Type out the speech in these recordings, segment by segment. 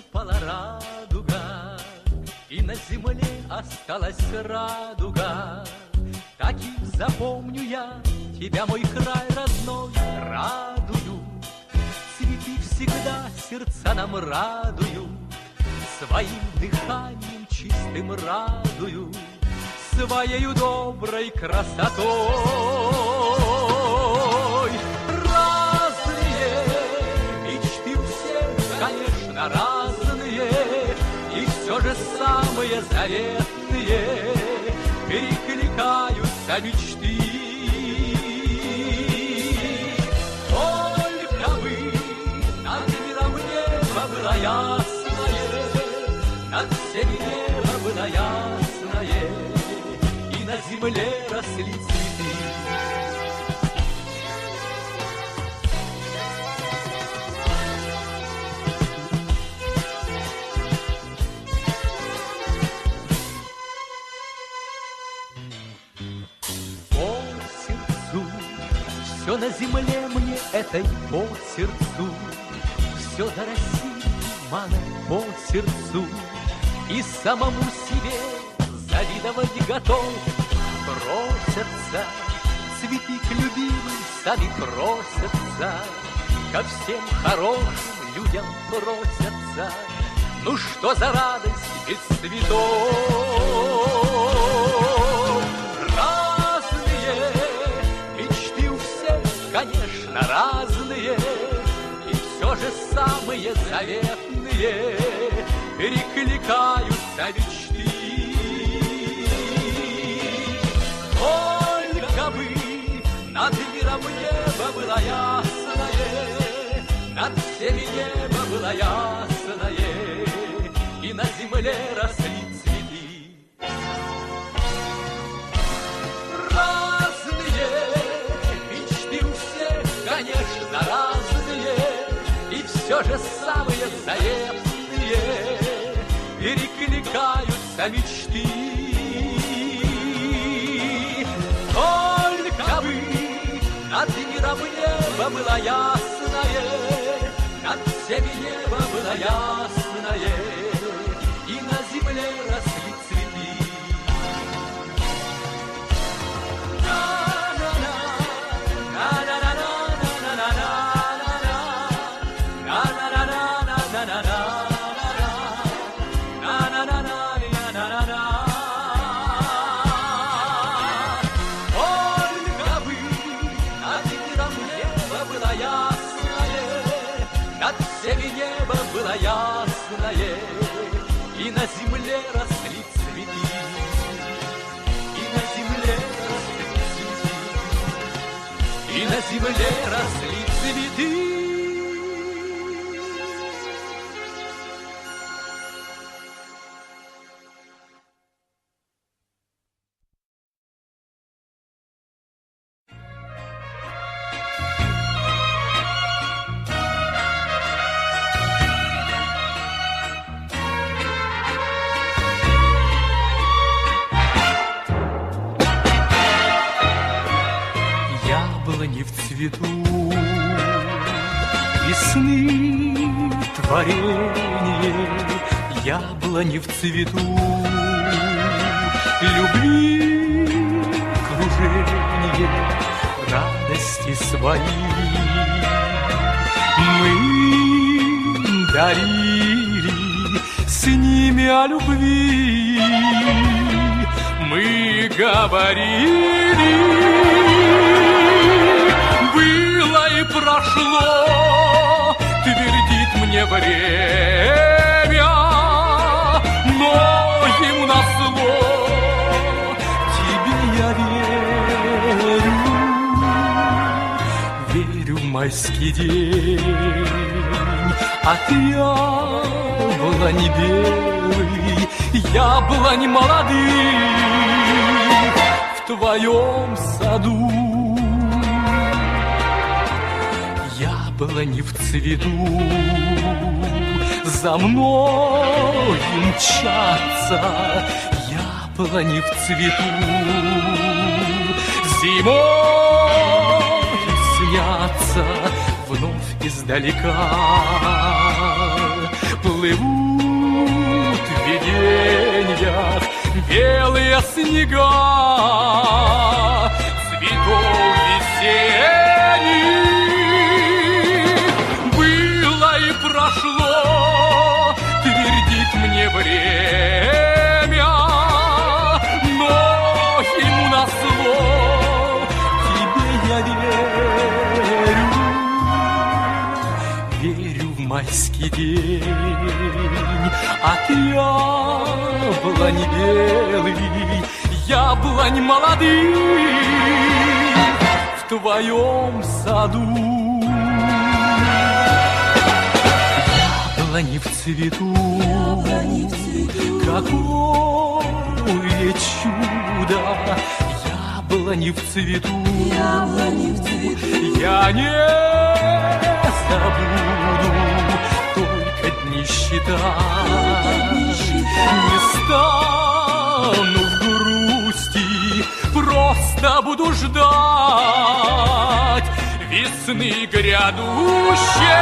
вдруг упала радуга, И на земле осталась радуга. Таким запомню я тебя, мой край родной, радую. Цветы всегда сердца нам радуют, Своим дыханием чистым радуют, Своею доброй красотой. Самые заветные перекликаются мечты. Только бы над миром небо было ясное, над всеми небо было ясное, и на земле росли цветы. На земле мне этой по сердцу, Все до России мана по сердцу, И самому себе завидовать готов. Просятся цветы к любимым, сами просятся, Ко всем хорошим людям просятся. Ну что за радость без цветов? Разные, И все же самые заветные Перекликаются мечты. Только бы над миром небо было ясное, Над всеми небо было ясное, И на земле росли заветные перекликаются мечты. Только бы над миром небо было ясное, над всеми небо было ясное, и на земле росли цветы, и на земле росли цветы, и на земле росли цветы. Яблони в цвету, любви кружение, радости свои. Мы дарили с ними о любви, мы говорили, прошло, твердит мне время ему на зло, тебе я верю, верю в майский день, от яблони белый, яблони молодых в твоем саду. Яблони в цвету. За мной мчатся яблони в цвету. Зимой снят издалека. Плывут в видениях белые снега Цветов весенних майский день. От яблони белый Яблонь молодых В твоем саду. Яблони в цвету Какое чудо! Яблони в цвету. Я не забуду Считать. Не стану в грусти Просто буду ждать Весны грядущей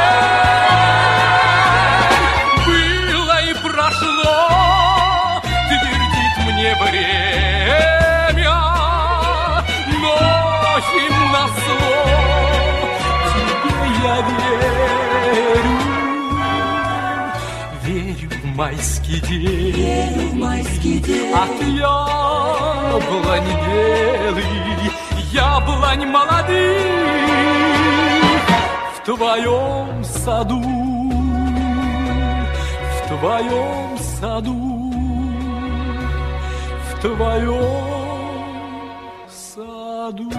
майский день. Верю в майский день. От яблонь белый Яблонь молодых В твоем саду В твоем саду В твоем саду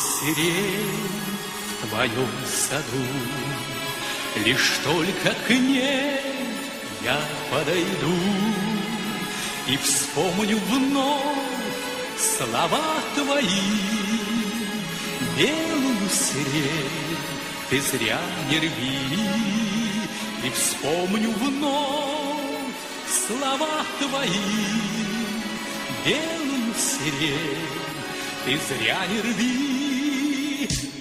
сирень в твоем саду, Лишь только к ней я подойду И вспомню вновь слова твои. Белую сирень ты зря не рви, И вспомню вновь слова твои. Белую сирень ты зря не рви,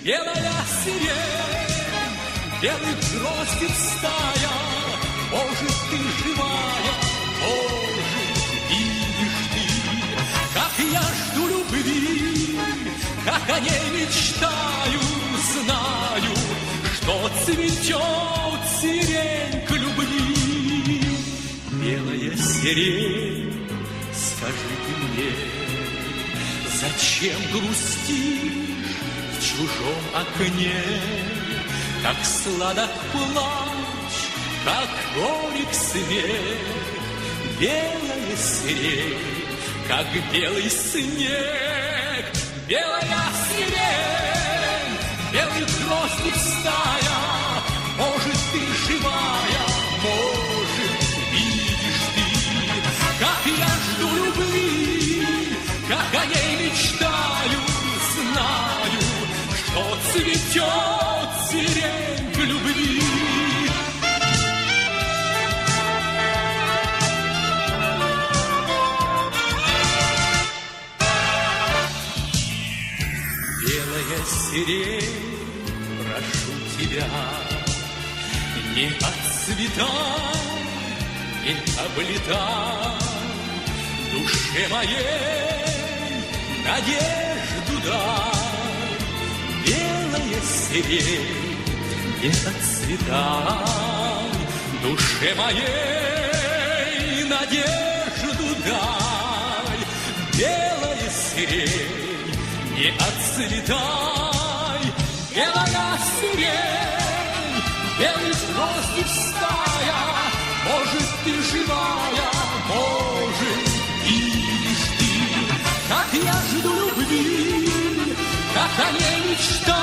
белая сирень, белый гроздик стая, может, ты живая, может, видишь ты, как я жду любви, как о ней мечтаю, знаю, что цветет сирень к любви. Белая сирень, скажите мне, Зачем грустишь? в чужом окне? Как сладок плач, как горек смех, Белая сирень, как белый снег, Белая сирень, белый гроздик цветет сирень к любви. Белая сирень, прошу тебя, не отцветай, не облетай душе моей надежду дай. Сирень, не отцветай, душе моей надежду дай. Белая сирень, не отцветай, белая сирень, белый гроздик стая, может, ты живая, может, видишь ты, как я жду любви, как о ней мечтаю,